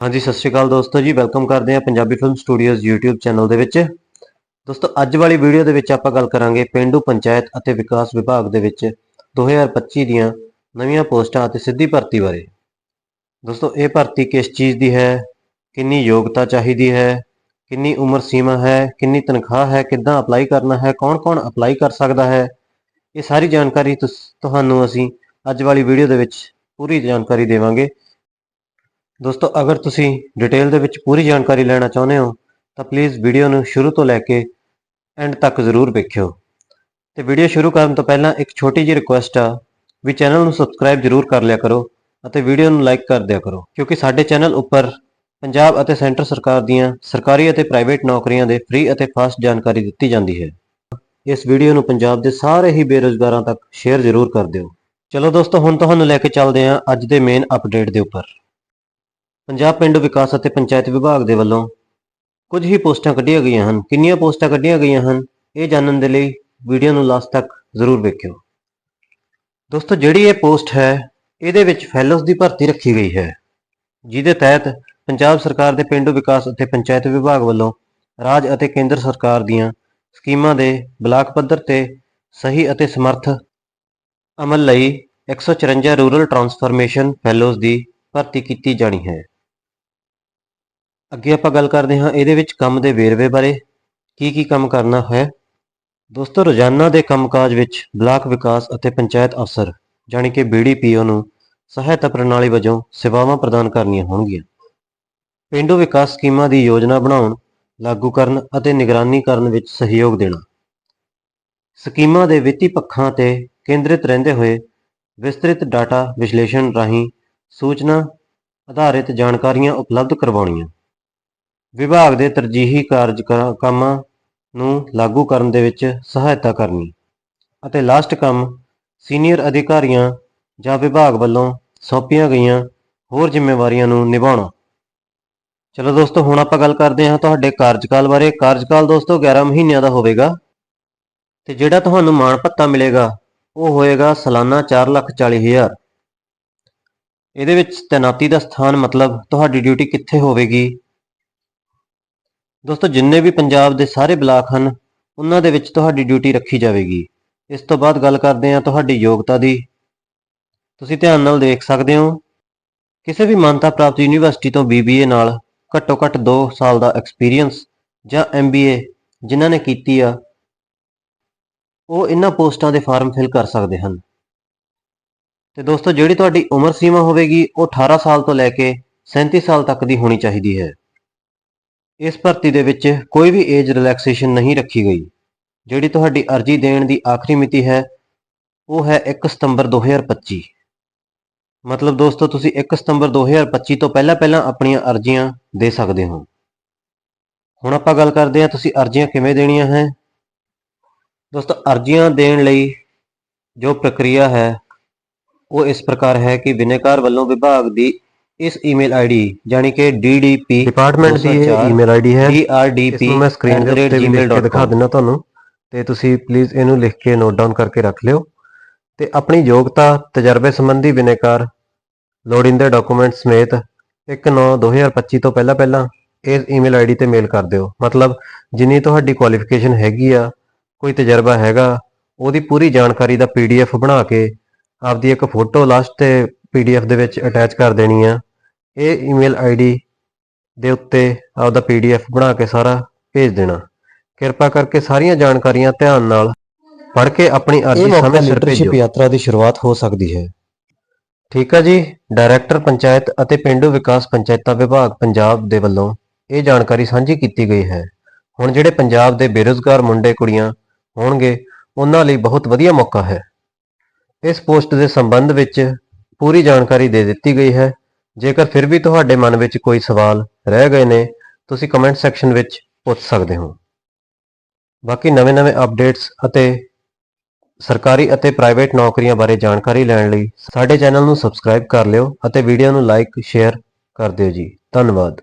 ਹਾਂਜੀ, ਸਤਿ ਸ਼੍ਰੀ ਅਕਾਲ ਦੋਸਤੋ ਜੀ। ਵੈਲਕਮ ਕਰਦੇ ਹਾਂ Punjabi film studios YouTube channel ਦੇ ਵਿੱਚ। ਦੋਸਤੋ, ਅੱਜ ਵਾਲੀ ਵੀਡੀਓ ਦੇ ਵਿੱਚ ਆਪਾਂ ਗੱਲ ਕਰਾਂਗੇ ਪਿੰਡੂ ਪੰਚਾਇਤ ਅਤੇ ਵਿਕਾਸ ਵਿਭਾਗ ਦੇ ਵਿੱਚ 2025 ਦੀਆਂ ਨਵੀਆਂ ਪੋਸਟਾਂ ਅਤੇ ਸਿੱਧੀ ਭਰਤੀ ਬਾਰੇ। ਦੋਸਤੋ, ਇਹ ਭਰਤੀ ਕਿਸ ਚੀਜ਼ ਦੀ ਹੈ? ਕਿੰਨੀ ਯੋਗਤਾ ਚਾਹੀਦੀ ਹੈ? ਕਿੰਨੀ ਉਮਰ ਸੀਮਾ ਹੈ? ਕਿੰਨੀ ਤਨਖਾਹ ਹੈ? ਕਿੱਦਾਂ ਅਪਲਾਈ ਕਰਨਾ ਹੈ? ਕੌਣ-ਕੌਣ ਅਪਲਾਈ ਕਰ ਸਕਦਾ ਹੈ? ਇਹ ਸਾਰੀ ਜਾਣਕਾਰੀ ਤੁਹਾਨੂੰ ਅਸੀਂ ਅੱਜ ਵਾਲੀ ਵੀਡੀਓ ਦੇ ਵਿੱਚ ਪੂਰੀ ਜਾਣਕਾਰੀ ਦੇਵਾਂਗੇ। ਦੋਸਤੋ, ਅਗਰ ਤੁਸੀਂ ਡਿਟੇਲ ਦੇ ਵਿੱਚ ਪੂਰੀ ਜਾਣਕਾਰੀ ਲੈਣਾ ਚਾਹੁੰਦੇ ਹੋ, ਤਾਂ ਪਲੀਜ਼ ਵੀਡੀਓ ਨੂੰ ਸ਼ੁਰੂ ਤੋਂ ਲੈ ਕੇ ਐਂਡ ਤੱਕ ਜ਼ਰੂਰ ਵੇਖਿਓ। ਤੇ ਵੀਡੀਓ ਸ਼ੁਰੂ ਕਰਨ ਤੋਂ ਪਹਿਲਾਂ ਇੱਕ ਛੋਟੀ ਜਿਹੀ ਰਿਕੁਐਸਟ ਆ ਵੀ ਚੈਨਲ ਨੂੰ ਸਬਸਕ੍ਰਾਈਬ ਜ਼ਰੂਰ ਕਰ ਲਿਆ ਕਰੋ ਅਤੇ ਵੀਡੀਓ ਨੂੰ ਲਾਈਕ ਕਰ ਦਿਆ ਕਰੋ, ਕਿਉਂਕਿ ਸਾਡੇ ਚੈਨਲ ਉੱਪਰ ਪੰਜਾਬ ਅਤੇ ਸੈਂਟਰ ਸਰਕਾਰ ਦੀਆਂ ਸਰਕਾਰੀ ਅਤੇ ਪ੍ਰਾਈਵੇਟ ਨੌਕਰੀਆਂ ਦੇ ਫ੍ਰੀ ਅਤੇ ਫਾਸਟ ਜਾਣਕਾਰੀ ਦਿੱਤੀ ਜਾਂਦੀ ਹੈ। ਇਸ ਵੀਡੀਓ ਨੂੰ ਪੰਜਾਬ ਦੇ ਸਾਰੇ ਹੀ ਬੇਰੁਜ਼ਗਾਰਾਂ ਤੱਕ ਸ਼ੇਅਰ ਜ਼ਰੂਰ ਕਰ ਦਿਓ। ਚਲੋ ਦੋਸਤੋ, ਹੁਣ ਤੁਹਾਨੂੰ ਲੈ ਕੇ ਚੱਲਦੇ ਹਾਂ ਅੱਜ ਦੇ ਮੇਨ ਅਪਡੇਟ ਦੇ ਉੱਪਰ। ਪੰਜਾਬ ਪਿੰਡੂ ਵਿਕਾਸ ਅਤੇ ਪੰਚਾਇਤ ਵਿਭਾਗ ਦੇ ਵੱਲੋਂ ਕੁਝ ਹੀ ਪੋਸਟਾਂ ਕੱਢੀਆਂ ਗਈਆਂ ਹਨ। ਕਿੰਨੀਆਂ ਪੋਸਟਾਂ ਕੱਢੀਆਂ ਗਈਆਂ ਹਨ, ਇਹ ਜਾਣਨ ਦੇ ਲਈ ਵੀਡੀਓ ਨੂੰ ਲਾਸਟ ਤੱਕ ਜ਼ਰੂਰ ਵੇਖਿਓ। ਦੋਸਤੋ, ਜਿਹੜੀ ਇਹ ਪੋਸਟ ਹੈ, ਇਹਦੇ ਵਿੱਚ ਫੈਲੋਜ਼ ਦੀ ਭਰਤੀ ਰੱਖੀ ਗਈ ਹੈ। ਜਿਹਦੇ ਤਹਿਤ ਪੰਜਾਬ ਸਰਕਾਰ ਦੇ ਪਿੰਡੂ ਵਿਕਾਸ ਅਤੇ ਪੰਚਾਇਤ ਵਿਭਾਗ ਵੱਲੋਂ ਰਾਜ ਅਤੇ ਕੇਂਦਰ ਸਰਕਾਰ ਦੀਆਂ ਸਕੀਮਾਂ ਦੇ ਬਲਾਕ ਪੱਧਰ ਤੇ ਸਹੀ ਅਤੇ ਸਮਰਥ ਅਮਲ ਲਈ 154 ਰੂਰਲ ਟਰਾਂਸਫਰਮੇਸ਼ਨ ਫੈਲੋਜ਼ ਦੀ ਭਰਤੀ ਕੀਤੀ ਜਾਣੀ ਹੈ। ਅੱਗੇ ਆਪਾਂ ਗੱਲ ਕਰਦੇ ਹਾਂ ਇਹਦੇ ਵਿੱਚ ਕੰਮ ਦੇ ਵੇਰਵੇ ਬਾਰੇ। ਕੀ ਕੀ ਕੰਮ ਕਰਨਾ ਹੈ ਦੋਸਤੋ, ਰੋਜ਼ਾਨਾ ਦੇ ਕੰਮਕਾਜ ਵਿੱਚ ਬਲਾਕ ਵਿਕਾਸ ਅਤੇ ਪੰਚਾਇਤ ਅਫਸਰ ਜਾਣੀ ਕਿ ਬੀਡੀਪੀਓ ਨੂੰ ਸਹਾਇਤਾ ਪ੍ਰਣਾਲੀ ਵਜੋਂ ਸੇਵਾਵਾਂ ਪ੍ਰਦਾਨ ਕਰਨੀਆਂ ਹੋਣਗੀਆਂ। ਪਿੰਡੂ ਵਿਕਾਸ ਸਕੀਮਾਂ ਦੀ ਯੋਜਨਾ ਬਣਾਉਣ, ਲਾਗੂ ਕਰਨ ਅਤੇ ਨਿਗਰਾਨੀ ਕਰਨ ਵਿੱਚ ਸਹਿਯੋਗ ਦੇਣਾ। ਸਕੀਮਾਂ ਦੇ ਵਿੱਤੀ ਪੱਖਾਂ ਤੇ ਕੇਂਦਰਿਤ ਰਹਿੰਦੇ ਹੋਏ ਵਿਸਤ੍ਰਿਤ ਡਾਟਾ ਵਿਸ਼ਲੇਸ਼ਣ ਰਾਹੀਂ ਸੂਚਨਾ ਆਧਾਰਿਤ ਜਾਣਕਾਰੀਆਂ ਉਪਲਬਧ ਕਰਵਾਉਣੀਆਂ। ਵਿਭਾਗ ਦੇ ਤਰਜੀਹੀ ਕਾਰਜ ਕੰਮਾਂ ਨੂੰ ਲਾਗੂ ਕਰਨ ਦੇ ਵਿੱਚ ਸਹਾਇਤਾ ਕਰਨੀ ਅਤੇ ਲਾਸਟ ਕੰਮ ਸੀਨੀਅਰ ਅਧਿਕਾਰੀਆਂ ਜਾਂ ਵਿਭਾਗ ਵੱਲੋਂ ਸੌਂਪੀਆਂ ਗਈਆਂ ਹੋਰ ਜ਼ਿੰਮੇਵਾਰੀਆਂ ਨੂੰ ਨਿਭਾਉਣਾ। ਚਲੋ ਦੋਸਤੋ, ਹੁਣ ਆਪਾਂ ਗੱਲ ਕਰਦੇ ਹਾਂ ਤੁਹਾਡੇ ਕਾਰਜਕਾਲ ਬਾਰੇ। ਕਾਰਜਕਾਲ ਦੋਸਤੋ 11 ਮਹੀਨਿਆਂ ਦਾ ਹੋਵੇਗਾ ਤੇ ਜਿਹੜਾ ਤੁਹਾਨੂੰ ਮਾਣ ਭੱਤਾ ਮਿਲੇਗਾ, ਉਹ ਹੋਏਗਾ ਸਾਲਾਨਾ 440000 ਇਹਦੇ ਵਿੱਚ ਤੈਨਾਤੀ ਦਾ ਸਥਾਨ ਮਤਲਬ ਤੁਹਾਡੀ ਡਿਊਟੀ ਕਿੱਥੇ ਹੋਵੇਗੀ? ਦੋਸਤੋ, ਜਿੰਨੇ ਵੀ ਪੰਜਾਬ ਦੇ ਸਾਰੇ ਬਲਾਕ ਹਨ, ਉਹਨਾਂ ਦੇ ਵਿੱਚ ਤੁਹਾਡੀ ਡਿਊਟੀ ਰੱਖੀ ਜਾਵੇਗੀ। ਇਸ ਤੋਂ ਬਾਅਦ ਗੱਲ ਕਰਦੇ ਹਾਂ ਤੁਹਾਡੀ ਯੋਗਤਾ ਦੀ। ਤੁਸੀਂ ਧਿਆਨ ਨਾਲ ਦੇਖ ਸਕਦੇ ਹੋ, ਕਿਸੇ ਵੀ ਮਾਨਤਾ ਪ੍ਰਾਪਤ ਯੂਨੀਵਰਸਿਟੀ ਤੋਂ BBA ਨਾਲ ਘੱਟੋ ਘੱਟ 2 ਸਾਲ ਦਾ ਐਕਸਪੀਰੀਅੰਸ ਜਾਂ MBA ਜਿਨ੍ਹਾਂ ਨੇ ਕੀਤੀ ਆ, ਉਹ ਇਹਨਾਂ ਪੋਸਟਾਂ ਦੇ ਫਾਰਮ ਫਿਲ ਕਰ ਸਕਦੇ ਹਨ। ਤੇ ਦੋਸਤੋ, ਜਿਹੜੀ ਤੁਹਾਡੀ ਉਮਰ ਸੀਮਾ ਹੋਵੇਗੀ, ਉਹ 18 ਸਾਲ ਤੋਂ ਲੈ ਕੇ 37 ਸਾਲ ਤੱਕ ਦੀ ਹੋਣੀ ਚਾਹੀਦੀ ਹੈ। ਇਸ ਭਰਤੀ ਦੇ ਵਿੱਚ ਕੋਈ ਵੀ ਏਜ ਰਿਲੈਕਸੇਸ਼ਨ ਨਹੀਂ ਰੱਖੀ ਗਈ। ਜਿਹੜੀ ਤੁਹਾਡੀ ਅਰਜ਼ੀ ਦੇਣ ਦੀ ਆਖਰੀ ਮਿਤੀ ਹੈ, ਉਹ ਹੈ 1 ਸਤੰਬਰ 2025 ਮਤਲਬ ਦੋਸਤੋ, ਤੁਸੀਂ 1 ਸਤੰਬਰ 2025 ਤੋਂ ਪਹਿਲਾਂ ਪਹਿਲਾਂ ਆਪਣੀਆਂ ਅਰਜ਼ੀਆਂ ਦੇ ਸਕਦੇ ਹੋ। ਹੁਣ ਆਪਾਂ ਗੱਲ ਕਰਦੇ ਹਾਂ, ਤੁਸੀਂ ਅਰਜ਼ੀਆਂ ਕਿਵੇਂ ਦੇਣੀਆਂ ਹੈ? ਦੋਸਤੋ, ਅਰਜ਼ੀਆਂ ਦੇਣ ਲਈ ਜੋ ਪ੍ਰਕਿਰਿਆ ਹੈ, ਉਹ ਇਸ ਪ੍ਰਕਾਰ ਹੈ ਕਿ ਬਿਨੇਕਾਰ ਵੱਲੋਂ ਵਿਭਾਗ ਦੀ ਇਸ ਈਮੇਲ ਆਈਡੀ ਯਾਨੀ ਕਿ ddp ਡਿਪਾਰਟਮੈਂਟ ਦੀ ਇਹ ਈਮੇਲ ਆਈਡੀ ਹੈ। ਇਸ ਨੂੰ ਮੈਂ ਸਕਰੀਨ ਦੇ ਉੱਤੇ ਵੀ ਲਿਖ ਕੇ ਦਿਖਾ ਦਿੰਦਾ ਤੁਹਾਨੂੰ। ਤੇ ਤੁਸੀਂ ਪਲੀਜ਼ ਇਹਨੂੰ ਲਿਖ ਕੇ ਨੋਟ ਡਾਊਨ ਕਰਕੇ ਰੱਖ ਲਿਓ। ਤੇ ਆਪਣੀ ਯੋਗਤਾ ਤਜਰਬੇ ਸੰਬੰਧੀ ਬਿਨੇਕਾਰ ਲੋੜੀਂਦੇ ਡਾਕੂਮੈਂਟ ਸਮੇਤ 1/9/2025 ਤੋਂ ਪਹਿਲਾਂ ਪਹਿਲਾਂ ਇਸ ਈਮੇਲ ਆਈਡੀ ਤੇ ਮੇਲ ਕਰ ਦਿਓ। ਮਤਲਬ ਜਿੰਨੀ ਤੁਹਾਡੀ ਕੁਆਲੀਫਿਕੇਸ਼ਨ ਹੈਗੀ ਆ ਕੋਈ ਤਜਰਬਾ ਹੈਗਾ ਉਹਦੀ ਪੂਰੀ ਜਾਣਕਾਰੀ ਦਾ ਪੀਡੀਐਫ ਬਣਾ ਕੇ ਆਪਦੀ ਇੱਕ ਫੋਟੋ ਲਾਸਟ ਤੇ ਪੀਡੀਐਫ ਦੇ ਵਿੱਚ ਅਟੈਚ ਕਰ ਦੇਣੀ ਆ। ਇਹ ਈਮੇਲ ਆਈਡੀ ਦੇ ਉੱਤੇ ਆਪਦਾ ਪੀਡੀਐਫ ਬਣਾ ਕੇ ਸਾਰਾ ਭੇਜ ਦੇਣਾ। ਕਿਰਪਾ ਕਰਕੇ ਸਾਰੀਆਂ ਜਾਣਕਾਰੀਆਂ ਧਿਆਨ ਨਾਲ ਪੜ੍ਹ ਕੇ ਆਪਣੀ ਅਰਜ਼ੀ ਸਮੇਂ ਸਿਰ ਭੇਜੋ ਯਾਤਰਾ ਦੀ ਸ਼ੁਰੂਆਤ ਹੋ ਸਕਦੀ ਹੈ। ਠੀਕ ਹੈ ਜੀ। ਡਾਇਰੈਕਟਰ ਪੰਚਾਇਤ ਅਤੇ ਪਿੰਡੂ ਵਿਕਾਸ ਪੰਚਾਇਤਾਂ ਵਿਭਾਗ ਪੰਜਾਬ ਦੇ ਵੱਲੋਂ ਇਹ ਜਾਣਕਾਰੀ ਸਾਂਝੀ ਕੀਤੀ ਗਈ ਹੈ। ਹੁਣ ਜਿਹੜੇ ਪੰਜਾਬ ਦੇ ਬੇਰੁਜ਼ਗਾਰ ਮੁੰਡੇ ਕੁੜੀਆਂ ਹੋਣਗੇ ਉਹਨਾਂ ਲਈ ਬਹੁਤ ਵਧੀਆ ਮੌਕਾ ਹੈ। ਇਸ ਪੋਸਟ ਦੇ ਸੰਬੰਧ ਵਿੱਚ ਪੂਰੀ ਜਾਣਕਾਰੀ ਦੇ ਦਿੱਤੀ ਗਈ ਹੈ। ਜੇਕਰ ਫਿਰ ਵੀ ਤੁਹਾਡੇ ਮਨ ਵਿੱਚ ਕੋਈ ਸਵਾਲ ਰਹਿ ਗਏ ਨੇ, ਤੁਸੀਂ ਕਮੈਂਟ ਸੈਕਸ਼ਨ ਵਿੱਚ ਪੁੱਛ ਸਕਦੇ ਹੋ। ਬਾਕੀ ਨਵੇਂ-ਨਵੇਂ ਅਪਡੇਟਸ ਅਤੇ ਸਰਕਾਰੀ ਅਤੇ ਪ੍ਰਾਈਵੇਟ ਨੌਕਰੀਆਂ ਬਾਰੇ ਜਾਣਕਾਰੀ ਲੈਣ ਲਈ ਸਾਡੇ ਚੈਨਲ ਨੂੰ ਸਬਸਕ੍ਰਾਈਬ ਕਰ ਲਿਓ ਅਤੇ ਵੀਡੀਓ ਨੂੰ ਲਾਈਕ ਸ਼ੇਅਰ ਕਰ ਦਿਓ ਜੀ। ਧੰਨਵਾਦ।